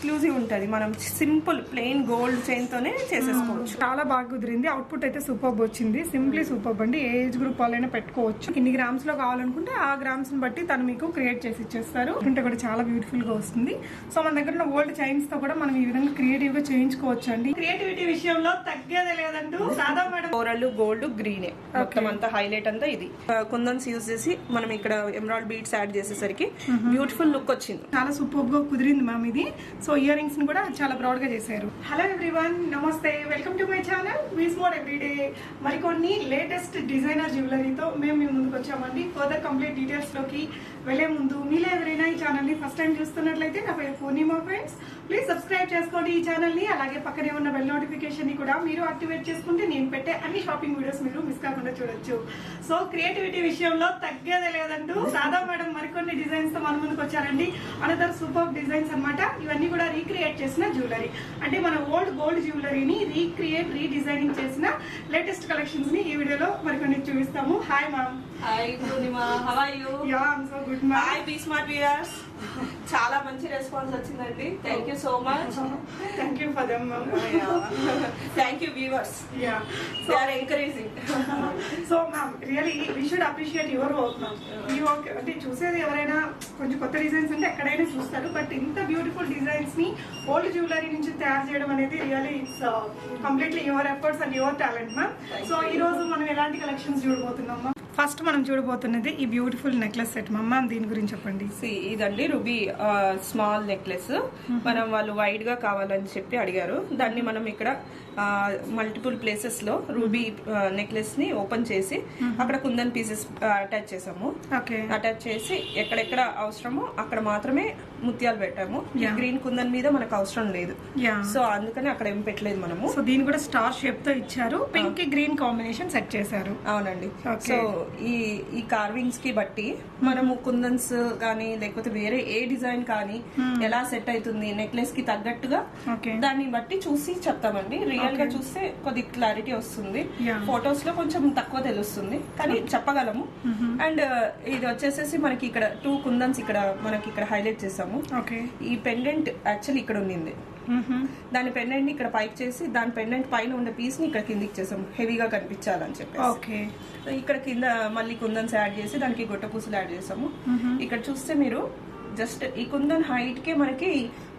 Exclusive ఉంటది. మనం simple plain gold chain తోనే చేసేసుకోవచ్చు. చాలా బాగా కుదిరింది. అవుట్పుట్ అయితే సూపర్ వచ్చింది. సింప్లీ సూపర్ అండి. ఏ ఏజ్ గ్రూప్ వాళ్ళైనా పెట్టుకోవచ్చు. ఇన్ని గ్రామ్స్లో కావాలనుకుంటే ఆ గ్రామ్స్ని బట్టి తను మీకు క్రియేట్ చేసి ఇచ్చేస్తారు. అంటే కూడా చాలా బ్యూటిఫుల్గా వస్తుంది. సో మన దగ్గర ఉన్న ఓల్డ్ చైన్స్తో కూడా మనం ఈ విధంగా క్రియేటివ్గా చేయించుకోవచ్చు అండి క్రియేటివిటీ విషయంలో తగ్గేదే లేదంటూ సాదా మేడం. కోరల్ గోల్డ్ గ్రీనే మొత్తం అంతా హైలైట్ అంతా ఇది. కుందన్స్ యూజ్ చేసి మనం ఇక్కడ ఎమరాల్డ్ బీడ్స్ యాడ్ చేసేసరికి బ్యూటిఫుల్ లుక్ వచ్చింది. చాలా సూపర్గా కుదిరింది మ్యామ్ ఇది. సో ఇయర్ రింగ్స్ కూడా చాలా ప్రౌడ్గా చేశారు. హలో ఎవ్రీవన్ నమస్తే. Welcome to my channel V's more everyday మరికొన్ని లేటెస్ట్ డిజైనర్ జ్యువెలరీతో మేము మీ ముందుకు వచ్చామండి. ఫర్దర్ కంప్లీట్ డీటెయిల్స్లోకి వెళ్ళే ముందు మీలో ఎవరైనా ఈ ఛానల్ని ఫస్ట్ టైం చూస్తున్నట్లయితే నా పేరు పూర్ణిమా ఫ్రెండ్స్ ప్లీజ్ సబ్స్క్రైబ్ చేసుకోండి ఈ ఛానల్ని అలాగే పక్కనే ఉన్న బెల్ నోటిఫికేషన్ని కూడా మీరు యాక్టివేట్ చేసుకుంటే నేను పెట్టే అన్ని షాపింగ్ వీడియోస్ మీరు మిస్ కాకుండా చూడొచ్చు. సో క్రియేటివిటీ విషయంలో తగ్గేదే లేదంటూ సాదా మేడం మరికొన్ని డిజైన్స్తో మన ముందుకు వచ్చారండి. అనదర్ సూపర్ డిజైన్స్ అన్నమాట. ఇవన్నీ కూడా రీక్రియేట్ చేసిన జ్యువెలరీ అంటే మన ఓల్డ్ గోల్డ్ జ్యువెలరీని రీక్రియేట్ రీడిజైనింగ్ చేసిన లేటెస్ట్ కలెక్షన్స్ని ఈ వీడియోలో మరికొన్ని చూపిస్తాము. Hi ma'am hi Purnima how are you yeah so good hi be smart viewers చాలా మంచి రెస్పాన్స్ వచ్చిందండి. Thank you so much thank you for thank you viewers yeah they are encouraging so ma'am really we should appreciate your work ma'am ఈ work అంటే చూసేది ఎవరైనా కొంచెం కొత్త designs అంటే ఎక్కడైనా చూస్తారు బట్ ఇంత బ్యూటిఫుల్ డిజైన్స్ని ఓల్డ్ జ్యువెలరీ నుంచి తయారు చేయడం అనేది really it's completely your efforts and your talent ma'am so ఈ రోజు మనం ఎలాంటి కలెక్షన్స్ చూడబోతున్నాం మ్యామ్ ఫస్ట్ మనం చూడబోతున్నది ఈ బ్యూటిఫుల్ నెక్లెస్ సెట్. మ్యామ్ దీని గురించి చెప్పండి. ఇదండి రుబీ స్మాల్ నెక్లెస్. మనం వాళ్ళు వైడ్గా కావాలని చెప్పి అడిగారు. దాన్ని మనం ఇక్కడ మల్టిపుల్ ప్లేసెస్లో రూబీ నెక్లెస్ని ఓపెన్ చేసి అక్కడ కుందన్ పీసెస్ అటాచ్ చేసాము. ఓకే. అటాచ్ చేసి ఎక్కడెక్కడ అవసరమో అక్కడ మాత్రమే ముత్యాలు పెట్టాము. గ్రీన్ కుందన్ మీద మనకు అవసరం లేదు. సో అందుకని అక్కడ ఏం పెట్టలేదు మనము. సో దీని కూడా స్టార్ షేప్తో ఇచ్చారు. పింక్ గ్రీన్ కాంబినేషన్ సెట్ చేశారు. అవునండి. సో ఈ ఈ కార్వింగ్స్కి బట్టి మనము కుందన్స్ కానీ లేకపోతే వేరే ఏ డిజైన్ కానీ ఎలా సెట్ అవుతుంది నెక్లెస్కి తగ్గట్టుగా దాన్ని బట్టి చూసి చెప్తామండి. రియల్గా చూస్తే కొద్ది క్లారిటీ వస్తుంది. ఫొటోస్లో కొంచెం తక్కువ తెలుస్తుంది కానీ చెప్పగలము. అండ్ ఇది వచ్చేసేసి మనకి ఇక్కడ టూ కుందన్స్ ఇక్కడ మనకి ఇక్కడ హైలైట్ చేసాము. ఈ పెండెంట్ యాక్చువల్లీ ఇక్కడ ఉండింది. దాని పెండెంట్ ఇక్కడ పైకి చేసి దాని పెండెంట్ పైన ఉండే పీస్ని ఇక్కడ కిందికి చేసాం. హెవీగా కనిపించాలని చెప్పి ఓకే. ఇక్కడ కింద మళ్ళీ కుందన్స్ యాడ్ చేసి దానికి గొట్ట పూసలు యాడ్ చేసాము. ఇక్కడ చూస్తే మీరు జస్ట్ ఈ కుందన్ హైట్ కే మనకి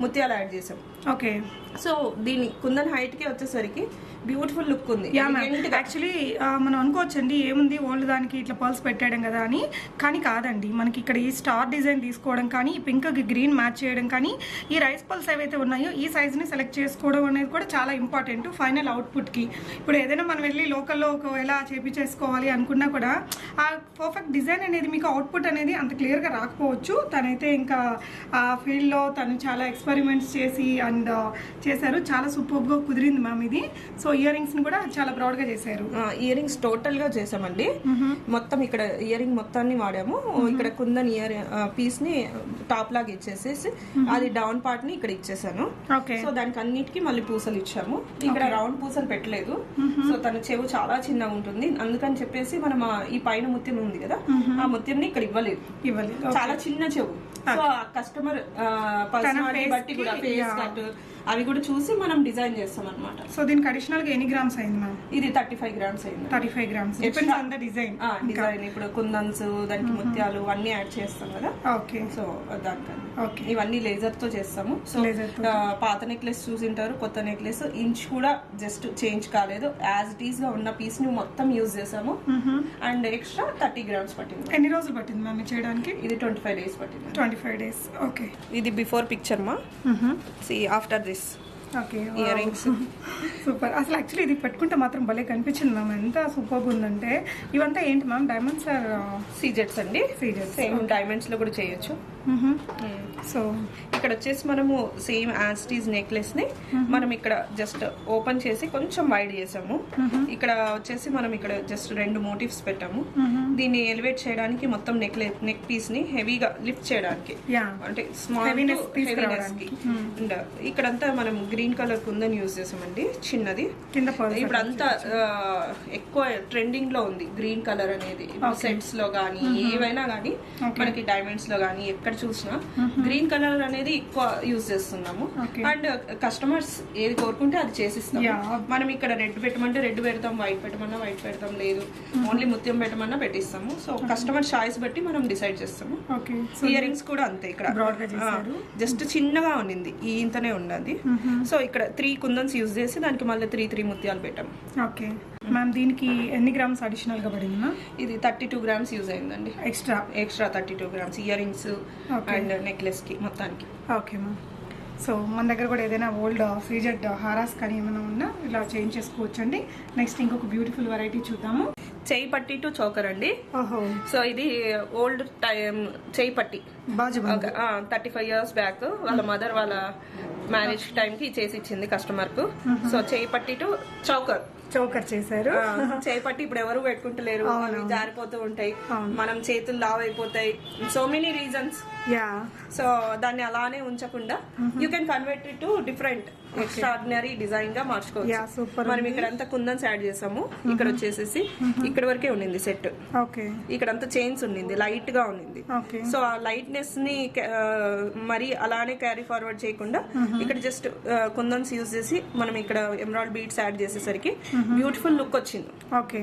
ముత్యాలు యాడ్ చేసాం. ఓకే. సో దీని కుందన్ హైట్కి వచ్చేసరికి బ్యూటిఫుల్ లుక్ ఉంది. Yeah ma'am. యాక్చువల్లీ మనం అనుకోవచ్చండి ఏముంది ఓల్డ్ దానికి ఇట్లా పర్ల్స్ పెట్టేయడం కదా అని. కానీ కాదండి మనకి ఇక్కడ ఈ స్టార్ డిజైన్ తీసుకోవడం కానీ ఈ పింక్ గ్రీన్ మ్యాచ్ చేయడం కానీ ఈ రైస్ పల్స్ ఏవైతే ఉన్నాయో ఈ size ని సెలెక్ట్ చేసుకోవడం అనేది కూడా చాలా ఇంపార్టెంట్ ఫైనల్కి. ఇప్పుడు ఏదైనా మనం వెళ్ళి లోకల్లో ఒకవేళ చేపించేసుకోవాలి అనుకున్నా కూడా ఆ పర్ఫెక్ట్ డిజైన్ అనేది మీకు అవుట్పుట్ అనేది అంత క్లియర్గా రాకపోవచ్చు. తనైతే ఇంకా ఆ ఫీల్డ్లో తను చాలా ఎక్స్పెరిమెంట్స్ చేసి అండ్ చేశారు. చాలా సూపర్గా కుదిరింది మ్యామ్ ఇది. సో ఇయర్ రింగ్స్ని కూడా చాలా ప్రౌడ్గా చేశారు. ఇయర్ రింగ్స్ టోటల్గా చేసామండి మొత్తం ఇక్కడ ఇయర్ రింగ్ మొత్తాన్ని వాడాము. ఇక్కడ కుందన్ ఇయర్ పీస్ని టాప్ లాగా ఇచ్చేసేసి అది డౌన్ పార్ట్ని ఇక్కడ ఇచ్చేసాను. సో దానికి అన్నిటికీ మళ్ళీ పూసలు ఇచ్చాము. ఇక్కడ రౌండ్ పూసలు పెట్టలేదు. సో తన చెవు చాలా చిన్నగా ఉంటుంది. అందుకని చెప్పేసి మనం ఈ పైన ముత్యం ఉంది కదా ఆ ముత్యంని ఇక్కడ ఇవ్వలేదు. ఇవ్వాలి చాలా చిన్న చెవు. సో కస్టమర్ పర్సనాలిటీ బట్టి కూడా ఫేస్. కట్ అవి కూడా చూసి మనం డిజైన్ చేస్తాం అనమాట సో దీనికి అడిషనల్గా ఎన్ని గ్రామ్స్ అయింది మ్యామ్ ఇది థర్టీ ఫైవ్ గ్రామ్స్ అయింది thirty five grams depends on the design design ఇప్పుడు కుందన్స్ దానికి ముత్యాలు అన్ని యాడ్ చేస్తాం కదా. ఓకే సో దానికని ఓకే ఇవన్నీ లేజర్తో చేస్తాము. సో పాత నెక్లెస్ చూసింటారు కొత్త నెక్లెస్ ఇంచ్ కూడా జస్ట్ చేంజ్ కాలేదు. యాజ్ ఇట్ ఈస్గా ఉన్న పీస్ని మొత్తం యూజ్ చేసాము. అండ్ ఎక్స్ట్రా థర్టీ గ్రామ్స్ పట్టింది. ఎన్ని రోజులు పట్టింది మ్యామ్ చేయడానికి ఇది ట్వంటీ ఫైవ్ డేస్ పట్టింది. ట్వంటీ ఫైవ్ డేస్ ఓకే ఇది బిఫోర్ పిక్చర్ మా. See after okay ear rings super అసలు యాక్చువల్లీ ఇది పెట్టుకుంటే మాత్రం భలే కనిపించింది మ్యామ్ ఎంత సూపర్ ఉందంటే ఇవంతా ఏంటి మ్యామ్ డైమండ్స్ ఆర్ సీజెట్స్ అండి. Siegettes, సేమ్ డైమండ్స్లో కూడా చేయొచ్చు. సో ఇక్కడ వచ్చేసి మనము సేమ్ యాస్టీజ్ నెక్లెస్ని మనం ఇక్కడ జస్ట్ ఓపెన్ చేసి కొంచెం వైడ్ చేసాము. ఇక్కడ వచ్చేసి మనం ఇక్కడ జస్ట్ రెండు మోటివ్స్ పెట్టాము. దీన్ని ఎలివేట్ చేయడానికి మొత్తం నెక్ నెక్ పీస్ని హెవీగా లిఫ్ట్ చేయడానికి. అంటే స్మాల్కి. తీసుకురావడానికి. అండ్ ఇక్కడంతా మనం గ్రీన్ కలర్ కుందని యూజ్ చేసామండి చిన్నది. ఇప్పుడు అంతా ఎక్కువ ట్రెండింగ్లో ఉంది గ్రీన్ కలర్ అనేది. సెట్స్లో గానీ ఏవైనా గానీ మనకి డైమండ్స్లో గానీ ఎక్కడ ఎక్కడ చూసినా గ్రీన్ కలర్ అనేది ఎక్కువ యూజ్ చేస్తున్నాము. అండ్ కస్టమర్స్ ఏది కోరుకుంటే అది చేసిస్తాం. మనం ఇక్కడ రెడ్ పెట్టమంటే రెడ్ పెడతాం వైట్ పెట్టమన్నా వైట్ పెడతాం లేదు. ఓన్లీ ముత్యం పెట్టమన్నా పెట్టిస్తాము. సో కస్టమర్ చాయిస్ బట్టి మనం డిసైడ్ చేస్తాము. ఇయర్ రింగ్స్ కూడా అంతే ఇక్కడ. జస్ట్ చిన్నగా ఉండింది ఈ ఇంతనే ఉన్నది. సో ఇక్కడ త్రీ కుందన్స్ యూజ్ చేసి దానికి మళ్ళీ త్రీ త్రీ ముత్యాలు పెట్టాం ఓకే. మ్యామ్ దీనికి ఎన్ని గ్రామ్స్ అడిషనల్గా పడింది మ్యామ్ ఇది థర్టీ టూ గ్రామ్స్ యూజ్ అయిందండి. Extra extra thirty two grams ear rings. And నెక్లెస్కి మొత్తానికి. ఓకే మ్యామ్ సో మన దగ్గర కూడా ఏదైనా ఓల్డ్ సీజెడ్ హారాస్ కానీ ఏమైనా ఉన్నా ఇలా చేంజ్ చేసుకోవచ్చు అండి నెక్స్ట్ ఇంకొక బ్యూటిఫుల్ వెరైటీ చూద్దాము. చేయి పట్టి టు చోకర్ అండి. ఓహో. సో ఇది ఓల్డ్ టైం చేయి పట్టి. బాజు థర్టీ ఫైవ్ ఇయర్స్ బ్యాక్ వాళ్ళ మదర్ వాళ్ళ మ్యారేజ్ టైం కి చేసి ఇచ్చింది కస్టమర్కు. సో చేయి పట్టి టు చౌకర్. చౌకర్ చేశారు. చేయి పట్టి ఇప్పుడు ఎవరు పెట్టుకుంటలేరు. అవి జారిపోతూ ఉంటాయి. మనం చేతులు లావ్ అయిపోతాయి so many reasons yeah. So దాన్ని అలానే ఉంచకుండా you can convert to different extraordinary డిజైన్గా మార్చుకోవచ్చు. మనం ఇక్కడ అంతా కుందన్స్ యాడ్ చేసాము. ఇక్కడ వచ్చేసేసి ఇక్కడ వరకే ఉండింది సెట్. ఓకే. ఇక్కడ అంతా చైన్స్ ఉండింది లైట్గా ఉండింది సో ఆ లైట్నెస్ని మరి అలానే క్యారీ ఫార్వర్డ్ చేయకుండా ఇక్కడ జస్ట్ కుందన్స్ యూజ్ చేసి మనం ఇక్కడ ఎమరాల్డ్ బీట్స్ యాడ్ చేసేసరికి బ్యూటిఫుల్ లుక్ వచ్చింది. ఓకే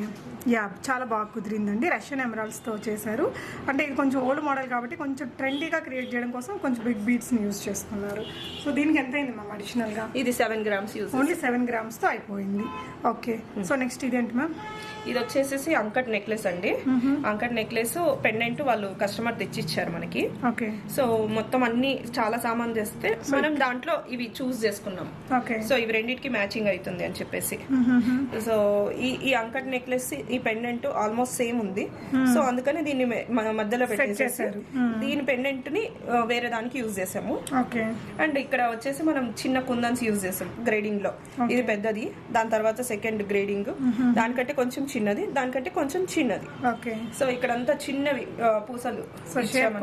యా చాలా బాగా కుదిరిందండి. రష్యన్ ఎమరాల్డ్స్తో చేశారు. అంటే ఇది కొంచెం ఓల్డ్ మోడల్ కాబట్టి కొంచెం ట్రెండీగా క్రియేట్ చేయడం కోసం కొంచెం బిగ్ బీట్స్ని యూజ్ చేస్తున్నారు. సో దీనికి ఎంత అయింది మ్యామ్ అడిషనల్గా? ఇది seven grams use only seven గ్రామ్స్తో అయిపోయింది. ఓకే సో నెక్స్ట్ ఇదేంటి మ్యామ్ ఇది వచ్చేసేసి అంకట్ నెక్లెస్ అండి. అంకట్ నెక్లెస్ పెండెంట్ వాళ్ళు కస్టమర్ తెచ్చిచ్చారు మనకి. ఓకే. సో మొత్తం అన్ని చాలా సామాన్ తెస్తే మనం దాంట్లో ఇవి చూస్ చేసుకున్నాం. ఓకే. సో ఇవి రెండింటికి మ్యాచింగ్ అవుతుంది అని చెప్పేసి. సో ఈ ఈ అంకట్ నెక్లెస్ ఈ పెండెంట్ ఆల్మోస్ట్ సేమ్ ఉంది. సో అందుకని దీన్ని మధ్యలో పెట్టేసేసి చేశారు. దీని పెండెంట్ని వేరే దానికి యూజ్ చేసాము. అండ్ ఇక్కడ వచ్చేసి మనం చిన్న కుందన్స్ యూజ్ చేసాం గ్రేడింగ్లో. ఇది పెద్దది. దాని తర్వాత సెకండ్ గ్రేడింగ్ దానికంటే కొంచెం చిన్నది దానికంటే కొంచెం చిన్నది. ఓకే. సో ఇక్కడ అంతా చిన్నవి పూసలు.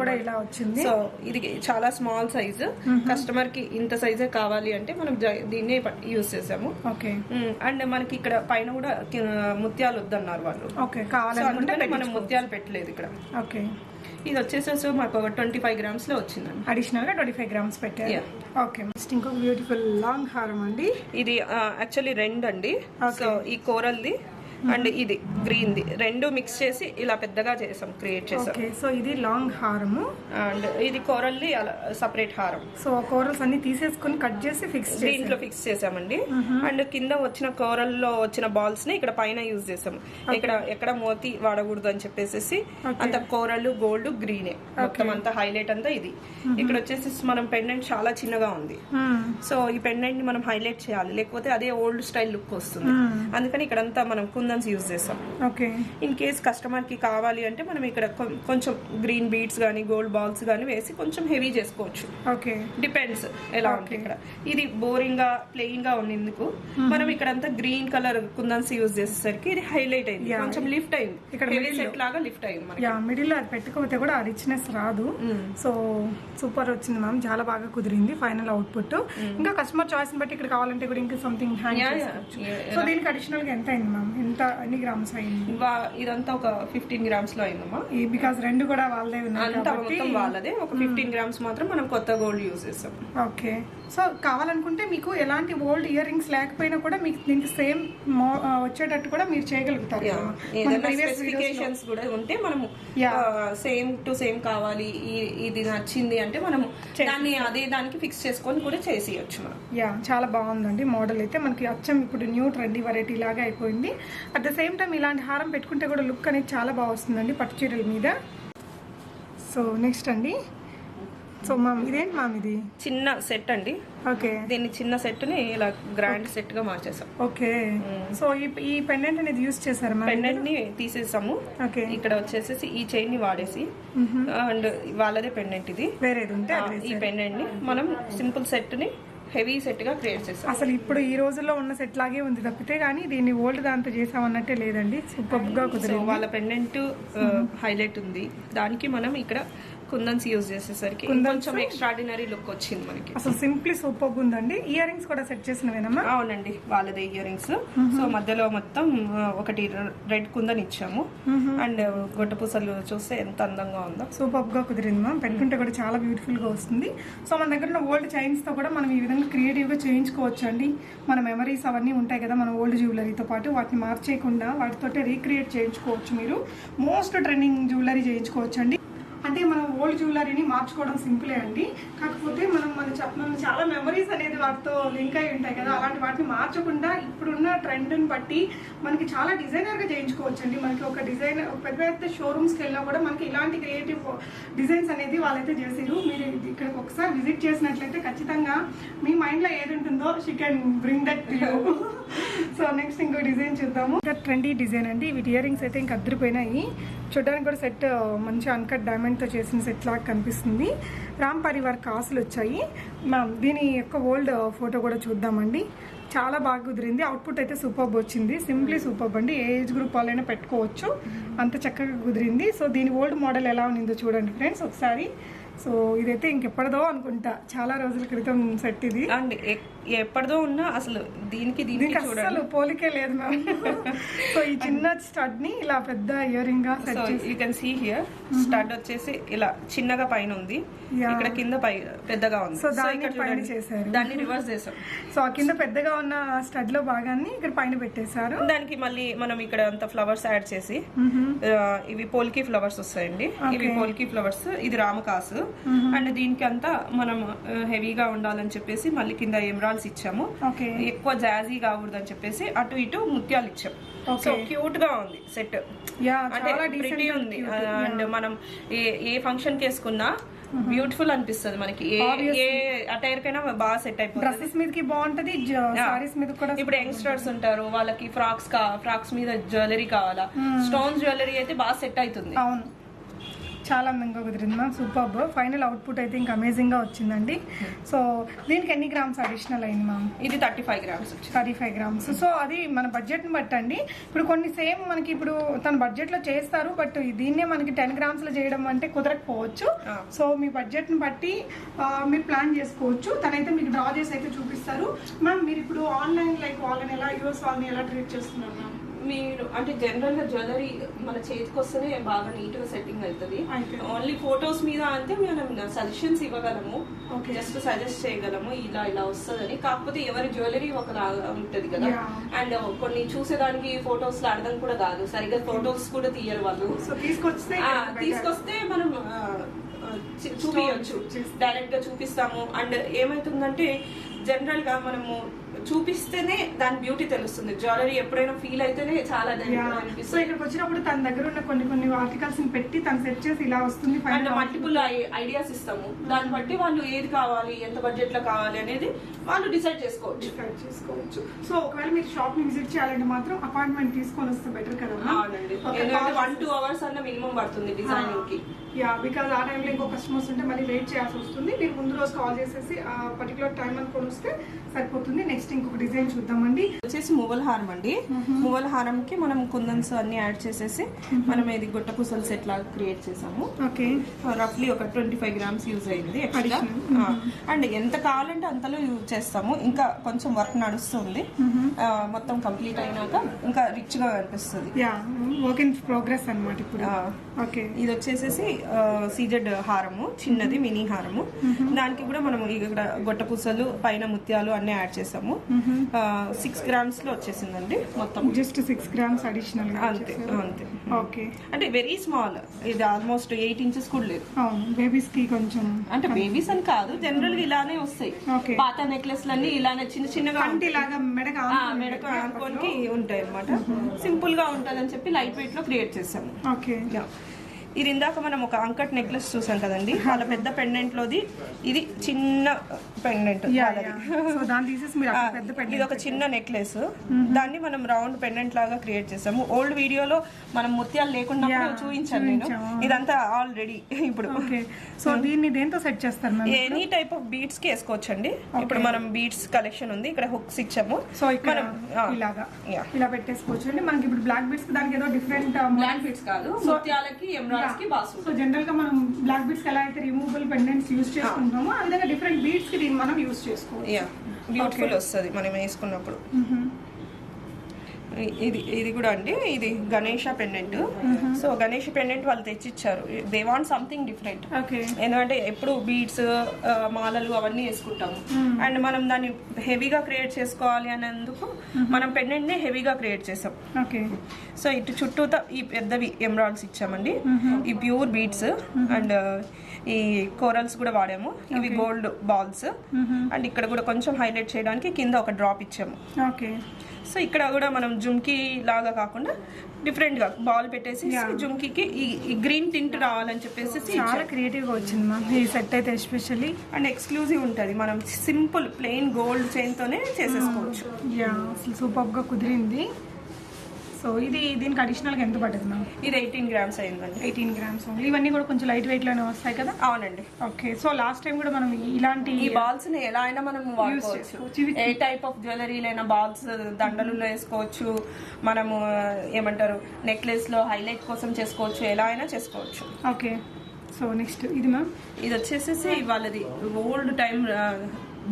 కూడా ఇలా వచ్చింది. సో ఇది చాలా స్మాల్ సైజ్. కస్టమర్కి ఇంత సైజే కావాలి అంటే మనం దీన్నే యూజ్ చేసాము. ఓకే. అండ్ మనకి ఇక్కడ పైన కూడా ముత్యాలు వద్దన్నారు వాళ్ళు. ఓకే అందుకని మనం ముత్యాలు పెట్టలేదు ఇక్కడ. ఓకే. ఇది వచ్చేసేసి మాకు ఒక ట్వంటీ ఫైవ్ గ్రామ్స్లో వచ్చిందండి. అడిషనల్గా ట్వంటీ ఫైవ్ గ్రామ్స్ పెట్టారు. ఓకే. నెక్స్ట్ ఇంకొక బ్యూటిఫుల్ లాంగ్ హారం అండి. ఇది యాక్చువల్లీ రెండు అండి. సో ఈ కోరల్ది అండ్ ఇది గ్రీన్ ది రెండు మిక్స్ చేసి ఇలా పెద్దగా చేసాం క్రియేట్ చేసాం. సో ఇది లాంగ్ హారము. అండ్ ఇది కోరల్ది సపరేట్ హారం. సో కోరల్స్ అన్ని తీసేసుకొని కట్ చేసి ఫిక్స్ చేసి. దీంట్లో ఫిక్స్ చేసామండి. అండ్ కింద వచ్చిన కూరల్లో వచ్చిన బాల్స్ని ఇక్కడ పైన యూజ్ చేసాం. ఇక్కడ ఎక్కడ మోతి వాడకూడదు అని చెప్పేసి అంత కూరలు గోల్డ్ గ్రీనే మొత్తం అంతా హైలైట్ అంతా ఇది. ఇక్కడ వచ్చేసి మనం పెండెంట్ చాలా చిన్నగా ఉంది. సో ఈ పెండెంట్ని మనం హైలైట్ చేయాలి. లేకపోతే అదే ఓల్డ్ స్టైల్ లుక్ వస్తుంది. అందుకని ఇక్కడ అంతా మనం కుందన్స్ యూజ్ చేస్తాం. ఓకే ఇన్ కేస్ కస్టమర్కి కావాలి అంటే మనం ఇక్కడ కొంచెం గ్రీన్ బీట్స్ కానీ గోల్డ్ బాల్స్ కానీ వేసి కొంచెం హెవీ చేసుకోవచ్చు. ఓకే డిపెండ్స్ ఎలా ఉంటుంది ఇక్కడ. ఇది బోరింగ్గా ప్లెయిన్గా ఉన్నందుకు మనం ఇక్కడ అంతా గ్రీన్ కలర్ కుందన్స్ యూజ్ చేసేసరికి ఇది హైలైట్ అయింది. కొంచెం లిఫ్ట్ అయింది. ఇక్కడ సెట్ లాగా లిఫ్ట్ అయింది మనకి. యా మిడిల్లో అది పెట్టుకోకపోతే కూడా ఆ రిచ్నెస్ రాదు. సో సూపర్ వచ్చింది మ్యామ్ చాలా బాగా కుదిరింది ఫైనల్ అవుట్పుట్ ఇంకా కస్టమర్ చాయిస్ బట్టి ఇక్కడ కావాలంటే కూడా ఇంకా సంథింగ్ హ్యాంగ్ Yeah, సో దీనికి అడిషనల్గా ఎంత అయింది మ్యామ్ ఎంత ఎన్ని గ్రామ్స్ అయింది? ఇదంతా ఒక ఫిఫ్టీన్ గ్రామ్స్లో అయిందమ్మా. బికాస్ రెండు కూడా వాళ్ళదే ఉన్నాయి అంతా మొత్తం వాళ్ళదే. ఒక ఫిఫ్టీన్ గ్రామ్స్ మాత్రం మనం కొత్త గోల్డ్ యూజ్ చేస్తాం ఓకే. సో కావాలనుకుంటే మీకు ఎలాంటి ఓల్డ్ ఇయర్ రింగ్స్ లేకపోయినా కూడా మీకు దీనికి సేమ్ వచ్చేటట్టు కూడా మీరు చేయగలుగుతారు. మన స్పెసిఫికేషన్స్ కూడా ఉంటే మనము. సేమ్ టు సేమ్ కావాలి. ఇది నచ్చింది అంటే మనము దాన్ని అదే దానికి ఫిక్స్ చేసుకొని కూడా చేసేయచ్చు మనం. యా చాలా బాగుందండి మోడల్ అయితే. మనకి అచ్చం ఇప్పుడు న్యూ ట్రెండీ వెరైటీ లాగా అయిపోయింది. అట్ ద సేమ్ టైం ఇలాంటి హారం పెట్టుకుంటే కూడా లుక్ అనేది చాలా బాగా వస్తుందండి పట్టు చీరల మీద. సో నెక్స్ట్ అండి. సో మామ్ ఇదేంటి మామ్ ఇది? చిన్న సెట్ అండి. ఓకే దీన్ని చిన్న సెట్ని ఇలా గ్రాండ్ సెట్గా మార్చేసాం. ఓకే సో ఈ ఈ పెండెంట్ అనేది యూస్ చేశారు పెండెంట్ని తీసేసాము. ఓకే ఇక్కడ వచ్చేసేసి ఈ చైన్ని వాడేసి. అండ్ వాళ్ళదే పెండెంట్ ఇది. వేరేది ఉంటే ఈ పెండెంట్ని మనం సింపుల్ సెట్ని హెవీ సెట్గా క్రియేట్ చేసాం అసలు ఇప్పుడు ఈ రోజుల్లో ఉన్న సెట్ లాగే ఉంది తప్పితే కానీ దీన్ని ఓల్డ్ దాంతో చేసామన్నట్టే లేదండి. సూపర్గా కుదిరింది. వాళ్ళ పెండెంట్ హైలైట్ ఉంది. దానికి మనం ఇక్కడ కుందన్స్ యూజ్ చేసేసరికి? కొంచెం ఎక్స్ట్రాడినరీ లుక్ వచ్చింది మనకి. అసలు సింప్లీ సూపర్ ఉందండి ఇయర్ రింగ్స్ కూడా సెట్ చేసినవేనమ్మా? అవునండి వాళ్ళదే ఇయర్ రింగ్స్ సో మధ్యలో మొత్తం ఒకటి రెడ్ కుందని ఇచ్చాము. అండ్ గొట్ట పూసలు చూస్తే ఎంత అందంగా ఉందో. సూపర్గా కుదిరింది మ్యామ్. పెట్టుకుంటే కూడా చాలా బ్యూటిఫుల్గా వస్తుంది. సో మన దగ్గర ఉన్న ఓల్డ్ చైన్స్తో కూడా మనం ఈ విధంగా క్రియేటివ్గా చేయించుకోవచ్చు అండి మన మెమరీస్ అవన్నీ ఉంటాయి కదా మన ఓల్డ్ జ్యువెలరీతో పాటు. వాటిని మార్చేయకుండా వాటితోటే రీక్రియేట్ చేయించుకోవచ్చు మీరు. మోస్ట్ ట్రెండింగ్ జ్యువెలరీ చేయించుకోవచ్చు అండి అంటే మనం ఓల్డ్ జ్యువెలరీని మార్చుకోవడం సింపులే అండి. కాకపోతే మనం మన మనం చాలా మెమరీస్ అనేది వాటితో లింక్ అయి ఉంటాయి కదా అలాంటి వాటిని మార్చకుండా ఇప్పుడున్న ట్రెండ్ని బట్టి మనకి చాలా డిజైనర్గా చేయించుకోవచ్చు అండి మనకి ఒక డిజైన్ పెద్ద పెద్ద షోరూమ్స్కి వెళ్ళినా కూడా మనకి ఇలాంటి క్రియేటివ్ డిజైన్స్ అనేది వాళ్ళైతే చేసారు మీరు ఇక్కడికి ఒకసారి విజిట్ చేసినట్లయితే ఖచ్చితంగా మీ మైండ్లో ఏది ఉంటుందో she can bring that so next ఇంకో డిజైన్ చూద్దాము. ట్రెండీ డిజైన్ అండి. వీటి ఇయర్ రింగ్స్ అయితే ఇంకా అద్దరిపోయినాయి. చూడడానికి కూడా సెట్ మంచి అన్కట్ డైమండ్తో చేసిన సెట్ లాగా కనిపిస్తుంది? రామ్ పరివార్ కాసులు వచ్చాయి. మ్యామ్ దీని యొక్క ఓల్డ్ ఫోటో కూడా చూద్దామండి. చాలా బాగా కుదిరింది. అవుట్పుట్ అయితే సూపర్బ్ వచ్చింది. సింప్లీ సూపర్బ్ అండి. ఏ ఏజ్ గ్రూప్ వాళ్ళైనా పెట్టుకోవచ్చు. అంత చక్కగా కుదిరింది. సో దీని ఓల్డ్ మోడల్ ఎలా ఉన్నిందో చూడండి ఫ్రెండ్స్ ఒకసారి. సో ఇదైతే ఇంకెప్పటిదో అనుకుంటా. చాలా రోజుల క్రితం సెట్ ఇది. అండ్ ఎప్పటిదో ఉన్నా అసలు దీనికి దీనికి అస్సలు పోలికే లేదు మ్యామ్. సో ఈ చిన్న స్టడ్ని ఇలా పెద్ద ear రింగ్గా set you can see here start వచ్చేసి ఇలా చిన్నగా పైన ఉంది. ఇక్కడ కింద పై పెద్దగా ఉంది. సో దాన్ని పైన చేశారు. దాన్ని రివర్స్ చేసాం సో ఆ కింద పెద్దగా ఉన్న స్టడ్లో భాగాన్ని ఇక్కడ పైన పెట్టేశారు. దానికి మళ్ళీ మనం ఇక్కడ అంత ఫ్లవర్స్ యాడ్ చేసి ఆ, ఇవి పోల్కి ఫ్లవర్స్ వస్తాయండి. ఇవి పోల్కి ఫ్లవర్స్ ఇది రామకాసు. అండ్ దీనికి అంతా మనం హెవీగా ఉండాలని చెప్పేసి మళ్ళీ కింద ఎమరాల్స్ ఇచ్చాము. ఎక్కువ జాజీ కాకూడదని చెప్పేసి అటు ఇటు ముత్యాలు ఇచ్చాం. సో క్యూట్గా ఉంది సెట్ అంటే ఉంది. అండ్ మనం ఏ ఏ ఫంక్షన్కి వేసుకున్నా బ్యూటిఫుల్ అనిపిస్తుంది మనకి. ఏ ఏ అటైర్ కైనా బాగా సెట్ అయిపోతుంది. డ్రెస్సెస్ మీదకి బాగుంటది సారీస్ మీద కూడా ఇప్పుడు యంగ్స్టర్స్ ఉంటారు వాళ్ళకి ఫ్రాక్స్ కా ఫ్రాక్స్ మీద జ్యువెలరీ కావాలా. స్టోన్స్ జ్యువెలరీ అయితే బాగా సెట్ అవుతుంది. అవును. చాలా అందంగా కుదిరింది మ్యామ్. సూపర్ ఫైనల్ అవుట్పుట్ అయితే ఇంకా అమేజింగ్గా వచ్చిందండి. సో దీనికి ఎన్ని గ్రామ్స్ అడిషనల్ అయింది మ్యామ్? ఇది thirty five grams thirty five grams so అది మన బడ్జెట్ని బట్టండి ఇప్పుడు కొన్ని సేమ్ మనకి ఇప్పుడు తన బడ్జెట్లో చేస్తారు బట్ దీన్నే మనకి టెన్ గ్రామ్స్లో చేయడం అంటే కుదరకపోవచ్చు. సో మీ బడ్జెట్ని బట్టి మీరు ప్లాన్ చేసుకోవచ్చు. తనైతే మీకు డ్రా చేసి అయితే చూపిస్తారు. మ్యామ్ మీరు ఇప్పుడు ఆన్లైన్ లైక్ వాళ్ళని ఎలా యూఎస్ వాళ్ళని ఎలా ట్రీట్ చేస్తున్నారు మ్యామ్? మీరు అంటే జనరల్గా జ్యువెలరీ మన చేతికి వస్తేనే బాగా నీట్గా సెట్టింగ్ అవుతుంది. ఓన్లీ ఫొటోస్ మీద అంటే మనం సజెషన్స్ ఇవ్వగలము. జస్ట్ సజెస్ట్ చేయగలము ఇలా ఇలా వస్తుందని కాకపోతే ఎవరి జ్యువెలరీ ఒకలాగా ఉంటది కదా. అండ్ కొన్ని చూసేదానికి ఫొటోస్లో అర్థం కూడా కాదు సరిగ్గా ఫొటోస్ కూడా తీయరు వాళ్ళు సో తీసుకొస్తే. తీసుకొస్తే మనం ఆ, ఆ, చి- చూపియొచ్చు చేస్తాం. డైరెక్ట్గా చూపిస్తాము అండ్ ఏమైతుందంటే జనరల్గా మనము చూపిస్తేనే దాని బ్యూటీ తెలుస్తుంది. జ్యువెలరీ ఎప్పుడైనా ఫీల్ అయితేనే చాలా సో అనిపిస్తుంది. ఇక్కడికి వచ్చినప్పుడు తన దగ్గర ఉన్న కొన్ని కొన్ని ఆర్టికల్స్ పెట్టి తను సెట్ చేసి ఇలా వస్తుంది అండ్ మల్టిపుల్ ఐడియాస్ ఇస్తాము. దాన్ని బట్టి వాళ్ళు ఏది కావాలి ఎంత బడ్జెట్లో కావాలి అనేది వాళ్ళు డిసైడ్ చేసుకోవచ్చు. డిసైడ్ చేసుకోవచ్చు. సో ఒకవేళ మీరు షాప్ని విజిట్ చేయాలంటే మాత్రం అపాయింట్మెంట్ తీసుకొని వస్తే బెటర్ కదా అవునండి. వన్ టూ అవర్స్ అన్న మినిమం పడుతుంది డిజైనింగ్కి యా బికాజ్ ఆ టైంలో ఇంకో కస్టమర్స్ ఉంటే మళ్ళీ వెయిట్ చేయాల్సి వస్తుంది. మీరు ముందు రోజు కాల్ చేసేసి ఆ పర్టికులర్ టైం అనుకొని వస్తే సరిపోతుంది. నెక్స్ట్ ఇంకొక డిజైన్ చూద్దామండి. వచ్చేసి మువ్వల హారం అండి. మువ్వల హారం కి మనం కుందన్స్ అన్ని యాడ్ చేసేసి మనం ఇది గుట్ట పూసల సెట్ లాగా క్రియేట్ చేసాము. ఓకే. రఫ్లీ ఒక ట్వంటీ ఫైవ్ గ్రామ్స్ యూజ్ అయింది అండ్ ఎంత కావాలంటే అంతలో యూజ్ చేస్తాము. ఇంకా కొంచెం వర్క్ నడుస్తుంది. మొత్తం కంప్లీట్ అయినాక ఇంకా రిచ్గా కనిపిస్తుంది. యా వర్క్ ఇన్ ప్రోగ్రెస్ అన్నమాట ఇప్పుడు. ఓకే. ఇది వచ్చేసేసి సీజెడ్ హారము చిన్నది మినీ హారము. దానికి కూడా మనం ఇక్కడ గొట్ట పూసలు పైన ముత్యాలు అన్ని యాడ్ చేసాము సిక్స్ గ్రామ్స్లో వచ్చేసిందండి మొత్తం. జస్ట్ సిక్స్ గ్రామ్స్ అడిషనల్గా అంతే అంతే. ఓకే. అంటే వెరీ స్మాల్ ఇది ఆల్మోస్ట్ ఎయిట్ ఇంచెస్ కూడా లేదు. బేబీస్కి కొంచెం అంటే బేబీస్ అని కాదు జనరల్గా ఇలానే వస్తాయి. పాత నెక్లెస్ లన్నీ ఇలానే చిన్న చిన్నగా కంటి లాగా మెడగా ఆ, మెడకు ఆనుకోనికి ఉంటాయి అనమాట సింపుల్గా ఉంటదని చెప్పి లైట్ వెయిట్లో క్రియేట్ చేసాము ఓకే. ఇది ఇందాక మనం ఒక అంకట్ నెక్లెస్ చూసాం కదండి. వాళ్ళ పెద్ద పెండెంట్ లోది. ఇది చిన్న పెండెంట్ ఇది ఒక చిన్న నెక్లెస్ దాన్ని మనం రౌండ్ పెండెంట్ లాగా క్రియేట్ చేసాము. ఓల్డ్ వీడియోలో మనం ముత్యాలు లేకుండా చూపించాను నేను. ఇదంతా ఆల్రెడీ ఇప్పుడు. ఓకే. సో దీన్ని దేంతో సెట్ చేస్తారు ఎనీ టైప్ ఆఫ్ బీట్స్కి వేసుకోవచ్చు అండి ఇప్పుడు మనం బీట్స్ కలెక్షన్ ఉంది. ఇక్కడ హుక్స్ ఇచ్చాము. సో ఇక్కడ ఇలాగా. ఇలా పెట్టేసుకోవచ్చు అండి మనకి ఇప్పుడు బ్లాక్ బీట్స్ దానికి ఏదో డిఫరెంట్ బ్లాక్ బీట్స్ కాదు. ముత్యాలకి బాగా సో జనరల్గా మనం బ్లాక్ బీట్స్ ఎలా అయితే రిమూవబుల్ పెండెంట్స్ యూస్ చేసుకుంటామో విధంగా డిఫరెంట్ బీట్స్కి దీన్ని మనం యూస్ చేసుకోవచ్చు. బ్యూటిఫుల్ వస్తుంది మనం వేసుకున్నప్పుడు. ఇది ఇది కూడా అండి. ఇది Ganesha pendant so Ganesh pendant వాళ్ళు తెచ్చిచ్చారు. They want something different okay. ఎందుకంటే ఎప్పుడు బీడ్స్ మాలలు అవన్నీ వేసుకుంటాము. అండ్ మనం దాన్ని హెవీగా క్రియేట్ చేసుకోవాలి అనేందుకు మనం పెండెంట్ని హెవీగా క్రియేట్ చేసాం. ఓకే. సో ఇటు చుట్టూతా ఈ పెద్దవి ఎమరాల్డ్స్ ఇచ్చామండి. ఈ ప్యూర్ బీడ్స్ అండ్ ఈ కోరల్స్ కూడా వాడాము. ఇవి గోల్డ్ బాల్స్ అండ్ ఇక్కడ కూడా కొంచెం హైలైట్ చేయడానికి కింద ఒక డ్రాప్ ఇచ్చాము. ఓకే. సో ఇక్కడ కూడా మనం జుమ్కీ లాగా కాకుండా డిఫరెంట్గా బాల్ పెట్టేసి జుమ్కీకి ఈ గ్రీన్ టింట్ రావాలని చెప్పేసి చాలా క్రియేటివ్గా వచ్చింది మ్యామ్ ఈ సెట్ అయితే ఎస్పెషల్లీ అండ్ ఎక్స్క్లూజివ్ ఉంటుంది. మనం సింపుల్ ప్లెయిన్ గోల్డ్ చైన్ తోనే చేసేసుకోవచ్చు. యా అసలు సూపర్గా కుదిరింది. సో ఇది దీనికి అడిషనల్గా ఎంత పడుతుంది మ్యామ్ ఇది ఎయిటీన్ గ్రామ్స్ అయిందండి. ఎయిటీన్ గ్రామ్స్ ఓన్లీ ఇవన్నీ కూడా కొంచెం లైట్ వెయిట్లోనే వస్తాయి కదా? అవునండి. ఓకే సో లాస్ట్ టైం కూడా మనం ఇలాంటి ఈ బాల్స్ని ఎలా అయినా మనం వాడుకోవచ్చు. ఏ టైప్ ఆఫ్ జ్యువెలరీలైనా బాల్స్ దండలు వేసుకోవచ్చు. మనము ఏమంటారు నెక్లెస్లో హైలైట్ కోసం చేసుకోవచ్చు. ఎలా అయినా చేసుకోవచ్చు. ఓకే సో నెక్స్ట్ ఇది మ్యామ్ ఇది వచ్చేసేసి వాళ్ళది ఓల్డ్ టైం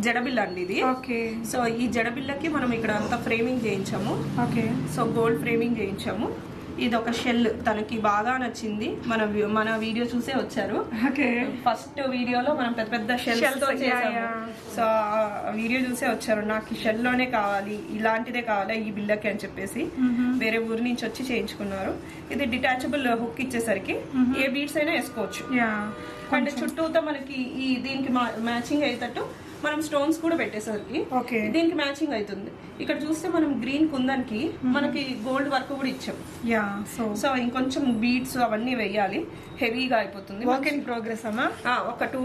జడబిల్ల అండి ఇది ఓకే. సో ఈ జడబిల్లకి మనం ఇక్కడ అంతా ఫ్రేమింగ్ చేయించాము. ఓకే. సో గోల్డ్ ఫ్రేమింగ్ చేయించాము. ఇది ఒక షెల్ తనకి బాగా నచ్చింది. మన మన వీడియో చూసే వచ్చారు. ఓకే. ఫస్ట్ వీడియోలో మనం పెద్ద పెద్ద Shells, తో చేసాము. సో వీడియో చూసే వచ్చారు. నాకు ఈ షెల్లోనే కావాలి ఇలాంటిదే కావాలి ఈ బిల్లకి అని చెప్పేసి వేరే ఊరి నుంచి వచ్చి చేయించుకున్నారు. ఇది డిటాచబుల్ హుక్ ఇచ్చేసరికి ఏ బీడ్స్ అయినా వేసుకోవచ్చు. అండ్ చుట్టూతో మనకి ఈ దీనికి మ్యాచింగ్ అయ్యేటట్టు మనం స్టోన్స్ కూడా పెట్టేసరికి ఓకే. దీనికి మ్యాచింగ్ అవుతుంది. ఇక్కడ చూస్తే మనం గ్రీన్ కుందన్కి మనకి గోల్డ్ వర్క్ కూడా ఇచ్చాం. Yeah so. సో ఇంకొంచెం బీడ్స్ అవన్నీ వేయాలి. హెవీగా అయిపోతుంది. వర్క్ ఇన్ ప్రోగ్రెస్ అమ్మా? ఒక టూ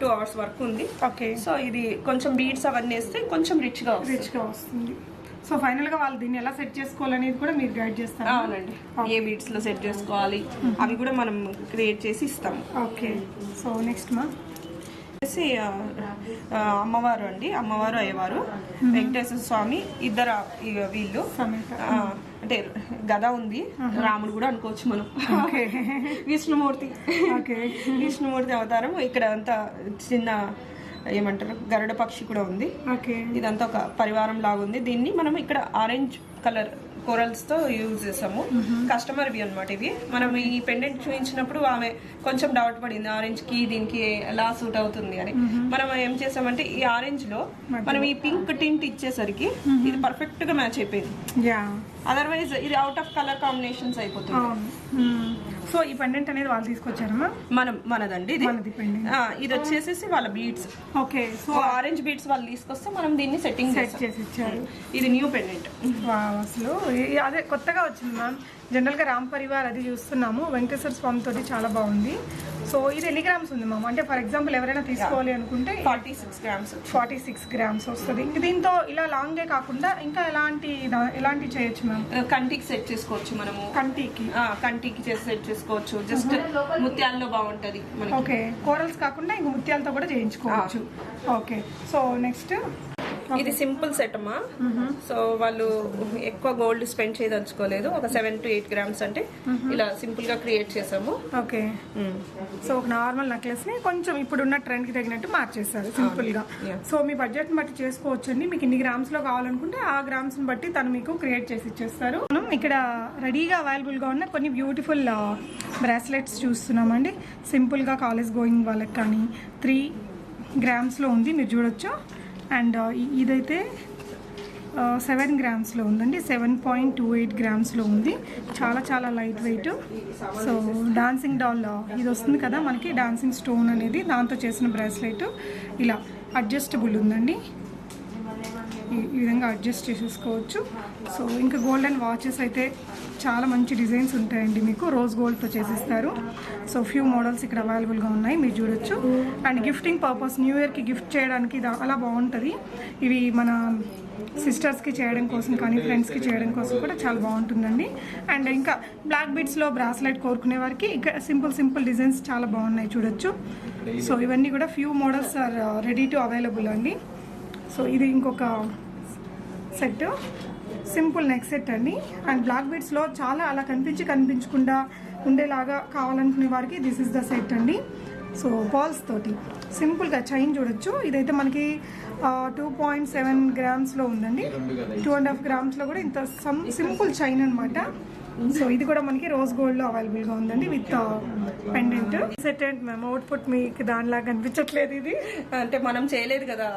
టూ అవర్స్ వర్క్ ఉంది. ఓకే. సో ఇది కొంచెం బీడ్స్ అవన్నీ వేస్తే కొంచెం రిచ్గా వస్తుంది. రిచ్గా వస్తుంది. సో ఫైనల్గా వాళ్ళు దీన్ని ఎలా సెట్ చేసుకోవాలనేది కూడా మీరు గైడ్ చేస్తారు? అవునండి. ఏ బీడ్స్లో సెట్ చేసుకోవాలి? అవి కూడా మనం క్రియేట్ చేసి ఇస్తాము ఓకే. సో నెక్స్ట్ మా. వచ్చేసి అమ్మవారు అండి అమ్మవారు అయ్యవారు వెంకటేశ్వర స్వామి ఇద్దరు వీళ్ళు అంటే గద ఉంది రాముడు కూడా అనుకోవచ్చు మనం. విష్ణుమూర్తి. ఓకే. విష్ణుమూర్తి అవతారం ఇక్కడ అంతా చిన్న ఏమంటారు గరుడ పక్షి కూడా ఉంది. ఓకే. ఇదంతా ఒక పరివారం లాగా ఉంది దీన్ని మనం ఇక్కడ ఆరెంజ్ కలర్ కోరల్స్తో యూజ్ చేసాము. కస్టమర్ వి అనమాట ఇవి. మనం ఈ పెండెంట్ చూపించినప్పుడు ఆమె కొంచెం డౌట్ పడింది. ఆరెంజ్కి దీనికి ఎలా సూట్ అవుతుంది అని. మనం ఏం చేసామంటే ఈ ఆరెంజ్లో మనం ఈ పింక్ టింట్ ఇచ్చేసరికి ఇది పర్ఫెక్ట్గా మ్యాచ్ అయిపోయింది. అదర్వైజ్ ఇది అవుట్ ఆఫ్ కలర్ కాంబినేషన్స్ అయిపోతుంది. సో ఈ పెండెంట్ అనేది వాళ్ళు తీసుకొచ్చారమ్మా మనం మనదండి ఇది. ఇది వచ్చేసేసి వాళ్ళ beads okay so orange beads వాళ్ళు తీసుకొస్తే మనం దీన్ని సెట్టింగ్ సెట్ చేసి ఇచ్చారు. ఇది న్యూ పెండెంట్ వావ్, అసలు. అదే కొత్తగా వచ్చింది మ్యామ్ జనరల్గా రామ్ పరివార్ అది చూస్తున్నాము. వెంకటేశ్వర స్వామి తోటి చాలా బాగుంది. సో ఇది ఎన్ని గ్రామ్స్ ఉంది మ్యామ్ అంటే ఫర్ ఎగ్జాంపుల్ ఎవరైనా తీసుకోవాలి అనుకుంటే forty six grams. Forty six grams వస్తుంది. ఇంక దీంతో ఇలా లాంగే కాకుండా ఇంకా ఎలాంటి ఎలాంటి చేయొచ్చు మ్యామ్? కంటికి సెట్ చేసుకోవచ్చు మనము. కంటికి? కంటికి చేసి సెట్ చేసుకోవచ్చు. జస్ట్ ముత్యాల్లో బాగుంటది ఓకే. కోరల్స్ కాకుండా ఇంక ముత్యాలతో కూడా చేయించుకోవచ్చు. ఓకే. సో నెక్స్ట్ ఇది సింపుల్ సెట్ అమ్మా సో వాళ్ళు ఎక్కువ గోల్డ్ స్పెండ్ చేయదలుచుకోలేదు. ఒక సెవెన్ టు ఎయిట్ గ్రామ్స్ అంటే ఇలా సింపుల్గా క్రియేట్ చేసాము ఓకే. సో ఒక నార్మల్ నెక్లెస్ని కొంచెం ఇప్పుడున్న ట్రెండ్కి తగినట్టు మార్చేస్తారు సింపుల్గా. సో మీ బడ్జెట్ బట్టి చేసుకోవచ్చు అండి. మీకు ఇన్ని గ్రామ్స్లో కావాలనుకుంటే ఆ గ్రామ్స్ని బట్టి తను మీకు క్రియేట్ చేసి ఇచ్చేస్తారు. మనం ఇక్కడ రెడీగా అవైలబుల్గా ఉన్న కొన్ని బ్యూటిఫుల్ బ్రాస్లెట్స్ చూస్తున్నామండి. సింపుల్గా కాలేజ్ గోయింగ్ వాళ్ళకి కానీ త్రీ గ్రామ్స్లో ఉంది. మీరు చూడొచ్చు. అండ్ ఇదైతే సెవెన్ గ్రామ్స్లో ఉందండి. సెవెన్ పాయింట్ టూ ఎయిట్ గ్రామ్స్లో ఉంది. చాలా చాలా light weight. So dancing doll ఇది వస్తుంది కదా మనకి డాన్సింగ్ స్టోన్ అనేది దాంతో చేసిన బ్రాస్లెట్. ఇలా అడ్జస్టబుల్ ఉందండి. ఈ విధంగా అడ్జస్ట్ చేసేసుకోవచ్చు. సో ఇంకా గోల్డెన్ వాచెస్ అయితే చాలా మంచి డిజైన్స్ ఉంటాయండి మీకు. రోజ్ గోల్డ్తో చేసిస్తారు. సో ఫ్యూ మోడల్స్ ఇక్కడ అవైలబుల్గా ఉన్నాయి. మీరు చూడొచ్చు. అండ్ గిఫ్టింగ్ పర్పస్ న్యూ ఇయర్కి గిఫ్ట్ చేయడానికి ఇది అలా బాగుంటుంది. ఇవి మన సిస్టర్స్కి చేయడం కోసం కానీ ఫ్రెండ్స్కి చేయడం కోసం కూడా చాలా బాగుంటుందండి. అండ్ ఇంకా బ్లాక్ బీడ్స్లో బ్రాస్లెట్ కోరుకునే వారికి ఇక్కడ సింపుల్ సింపుల్ డిజైన్స్ చాలా బాగున్నాయి. చూడొచ్చు. సో ఇవన్నీ కూడా few models are ready to available అండి. సో ఇది ఇంకొక సెట్ సింపుల్ నెక్ సెట్ అండి. అండ్ బ్లాక్ బీడ్స్లో చాలా అలా కనిపించి కనిపించకుండా ఉండేలాగా కావాలనుకునే వారికి దిస్ ఇస్ ద సెట్ అండి. సో బాల్స్ తోటి. సింపుల్గా చైన్ చూడొచ్చు. ఇదైతే మనకి టూ పాయింట్ సెవెన్ గ్రామ్స్లో ఉందండి. టూ అండ్ హాఫ్ గ్రామ్స్లో కూడా ఇంత సింపుల్ చైన్ అన్నమాట. సో ఇది కూడా మనకి రోజ్ గోల్డ్లో అవైలబుల్గా ఉందండి with pendant set and ma'am output మీకు దానిలాగా కనిపించట్లేదు ఇది? అంటే మనం చేయలేదు కదా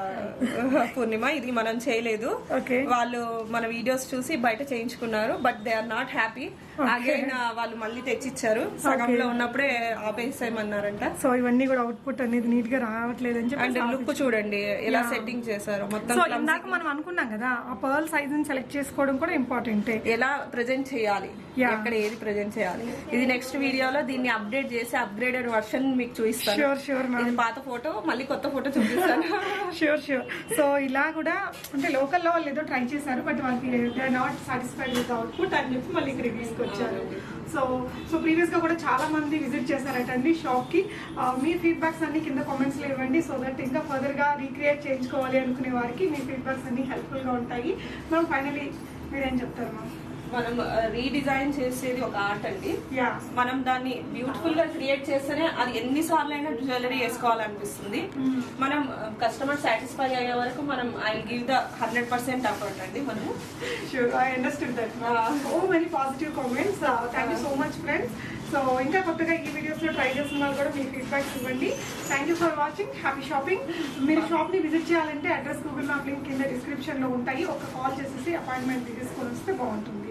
పూర్ణిమ ఇది మనం చేయలేదు. ఓకే వాళ్ళు మన వీడియోస్ చూసి బయట చేయించుకున్నారు but they are not happy again వాళ్ళు మళ్ళీ తెచ్చిచ్చారు. సగంలో ఉన్నప్పుడే ఆపేసేయమన్నారంట. సో ఇవన్నీ కూడా అవుట్పుట్ అనేది నీట్గా రావట్లేదు అని అండ్ చెప్పి లుక్ చూడండి ఎలా సెట్టింగ్ చేశారు. మొత్తం సో ఇందాక మనం అనుకున్నాం కదా ఆ పర్ల్ సైజ్ని సెలెక్ట్ చేసుకోవడం కూడా ఇంపార్టెంటే ఎలా ప్రజెంట్ చేయాలి. ఎక్కడ ఏది ప్రజెంట్ చేయాలి. ఇది నెక్స్ట్ వీడియోలో దీన్ని అప్డేట్ చేసి అప్గ్రేడెడ్ వర్షన్ మీకు చూపిస్తాను. షూర్ షూర్ ఇది పాత ఫోటో మళ్ళీ కొత్త ఫోటో చూపిస్తాను. షూర్ షూర్ సో ఇలా కూడా అంటే లోకల్లో వాళ్ళు ఏదో ట్రై చేశారు బట్ వాళ్ళకి నాట్ సాటిస్ఫైడ్ విత్ అవుట్పుట్ అని చెప్పి మళ్ళీ ఇక్కడికి తీసుకొచ్చారు సో సో ప్రీవియస్గా కూడా చాలా మంది విజిట్ చేశారటండి షాప్కి. ఆ, మీ ఫీడ్బ్యాక్స్ అన్ని కింద కామెంట్స్లో ఇవ్వండి సో దట్ ఇంకా ఫర్దర్గా రీక్రియేట్ చేయించుకోవాలి అనుకునే వారికి మీ ఫీడ్బ్యాక్స్ అన్ని హెల్ప్ఫుల్గా ఉంటాయి. మనం ఫైనలీ మీరేం చెప్తారు మ్యామ్ మనం రీడిజైన్ చేసేది ఒక ఆర్ట్ అండి. యా. మనం దాన్ని బ్యూటిఫుల్గా క్రియేట్ చేస్తేనే అది ఎన్ని సార్లు అయినా జ్యువెలరీ వేసుకోవాలనిపిస్తుంది మనం కస్టమర్ సాటిస్ఫై అయ్యే వరకు మనం I give the hundred percent effort అండి sure I understood that so many positive comments thank you so much friends so ఇంకా కొత్తగా ఈ వీడియోస్లో ట్రై చేస్తున్న వాళ్ళు కూడా మీ ఫీడ్బ్యాక్ ఇవ్వండి. Thank you for watching happy shopping మీరు షాప్ని విజిట్ చేయాలంటే అడ్రస్ గూగుల్ మ్యాప్ లింక్ కింద డిస్క్రిప్షన్లో ఉంటాయి. ఒక కాల్ చేసేసి అపాయింట్మెంట్ తీసుకొని వస్తే బాగుంటుంది.